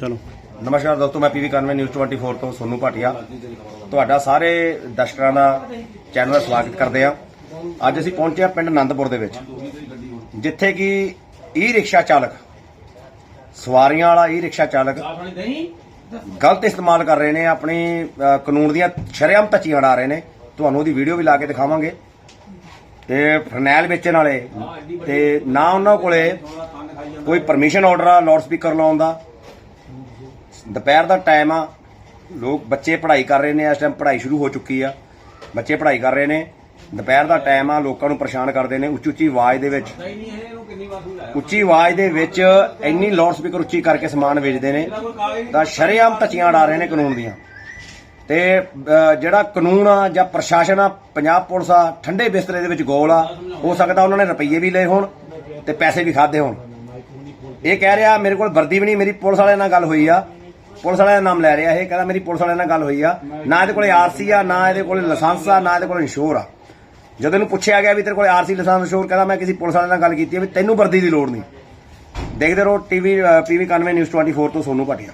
ਚਲੋ। ਨਮਸਕਾਰ ਦੋਸਤੋ, ਮੈਂ ਪੀਵੀ ਕਾਨਵੇ ਨਿਊਜ਼ 24 ਤੋਂ ਸੋਨੂ ਭਾਟੀਆ। ਤੁਹਾਡਾ ਸਾਰੇ ਦਰਸ਼ਕਾਂ ਦਾ ਚੈਨਲ ਦਾ ਸਵਾਗਤ ਕਰਦੇ ਆ ਅੱਜ ਅਸੀਂ ਪਹੁੰਚੇ ਆ ਪਿੰਡ ਆਨੰਦਪੁਰ ਦੇ ਵਿੱਚ, ਜਿੱਥੇ ਕਿ ਈ ਰਿਕਸ਼ਾ ਚਾਲਕ, ਸਵਾਰੀਆਂ ਵਾਲਾ ਈ ਰਿਕਸ਼ਾ ਚਾਲਕ ਗਲਤ ਇਸਤੇਮਾਲ ਕਰ ਰਹੇ ਨੇ, ਆਪਣੀ ਕਾਨੂੰਨ ਦੀਆਂ ਸ਼ਰੇਆਮ ਧੱਚੀਆਂ ਉਡਾ ਰਹੇ ਨੇ। ਤੁਹਾਨੂੰ ਉਹਦੀ ਵੀਡੀਓ ਵੀ ਲਾ ਕੇ ਦਿਖਾਵਾਂਗੇ। ਤੇ ਫਰਨੈਲ ਵੇਚਣ ਵਾਲੇ, ਤੇ ਨਾ ਉਹਨਾਂ ਕੋਲੇ ਕੋਈ ਪਰਮਿਸ਼ਨ ਆਰਡਰ ਆ ਲਾਊਡ ਸਪੀਕਰ ਲਾਉਣ ਦਾ। ਦੁਪਹਿਰ ਦਾ ਟਾਈਮ ਆ, ਲੋਕ ਬੱਚੇ ਪੜ੍ਹਾਈ ਕਰ ਰਹੇ ਨੇ, ਇਸ ਟਾਈਮ ਪੜ੍ਹਾਈ ਸ਼ੁਰੂ ਹੋ ਚੁੱਕੀ ਆ। ਬੱਚੇ ਪੜ੍ਹਾਈ ਕਰ ਰਹੇ ਨੇ, ਦੁਪਹਿਰ ਦਾ ਟਾਈਮ ਆ, ਲੋਕਾਂ ਨੂੰ ਪਰੇਸ਼ਾਨ ਕਰਦੇ ਨੇ ਉੱਚੀ ਉੱਚੀ ਆਵਾਜ਼ ਦੇ ਵਿੱਚ। ਉੱਚੀ ਆਵਾਜ਼ ਦੇ ਵਿੱਚ ਇੰਨੀ ਲਾਊਡ ਸਪੀਕਰ ਉੱਚੀ ਕਰਕੇ ਸਮਾਨ ਵੇਚਦੇ ਨੇ, ਤਾਂ ਸ਼ਰੇਆਮ ਧੱਚੀਆਂ ਉਡਾ ਰਹੇ ਨੇ ਕਾਨੂੰਨ ਦੀਆਂ। ਤੇ ਜਿਹੜਾ ਕਾਨੂੰਨ ਆ ਜਾਂ ਪ੍ਰਸ਼ਾਸਨ ਆ, ਪੰਜਾਬ ਪੁਲਿਸ ਆ, ਠੰਡੇ ਬਿਸਤਰੇ ਦੇ ਵਿੱਚ ਗੋਲ ਆ, ਹੋ ਸਕਦਾ ਉਹਨਾਂ ਨੇ ਰੁਪਈਏ ਵੀ ਲਏ ਹੋਣ ਤੇ ਪੈਸੇ ਵੀ ਖਾਦੇ ਹੋਣ। ਇਹ ਕਹਿ ਰਿਹਾ, ਮੇਰੇ ਕੋਲ ਵਰਦੀ ਵੀ ਨਹੀਂ, ਮੇਰੀ ਪੁਲਿਸ ਵਾਲਿਆਂ ਨਾਲ ਗੱਲ ਹੋਈ ਆ। ਪੁਲਿਸ ਵਾਲਿਆਂ ਦਾ ਨਾਮ ਲੈ ਰਿਹਾ ਇਹ, ਕਹਿੰਦਾ ਮੇਰੀ ਪੁਲਿਸ ਵਾਲਿਆਂ ਨਾਲ ਗੱਲ ਹੋਈ ਆ। ਨਾ ਇਹਦੇ ਕੋਲੇ ਆਰਸੀ ਆ, ਨਾ ਇਹਦੇ ਕੋਲੇ ਲਾਇਸੈਂਸ ਆ, ਨਾ ਇਹਦੇ ਕੋਲੇ ਇੰਸ਼ੋਰ ਆ। ਜਦੋਂ ਇਹਨੂੰ ਪੁੱਛਿਆ ਗਿਆ ਵੀ ਤੇਰੇ ਕੋਲੇ ਆਰਸੀ, ਲਾਇਸੈਂਸ ਇੰਸ਼ੋਰ ਕਹਿੰਦਾ ਮੈਂ ਕਿਸੇ ਪੁਲਿਸ ਵਾਲਿਆਂ ਨਾਲ ਗੱਲ ਕੀਤੀ ਹੈ ਵੀ ਤੈਨੂੰ ਵਰਦੀ ਦੀ ਲੋੜ ਨਹੀਂ। ਦੇਖਦੇ ਰਹੋ, ਟੀਵੀ ਪੀਵੀ 91 ਨਿਊਜ਼ 24 ਤੋਂ ਸੋਨੂ ਭਾਟੀਆ।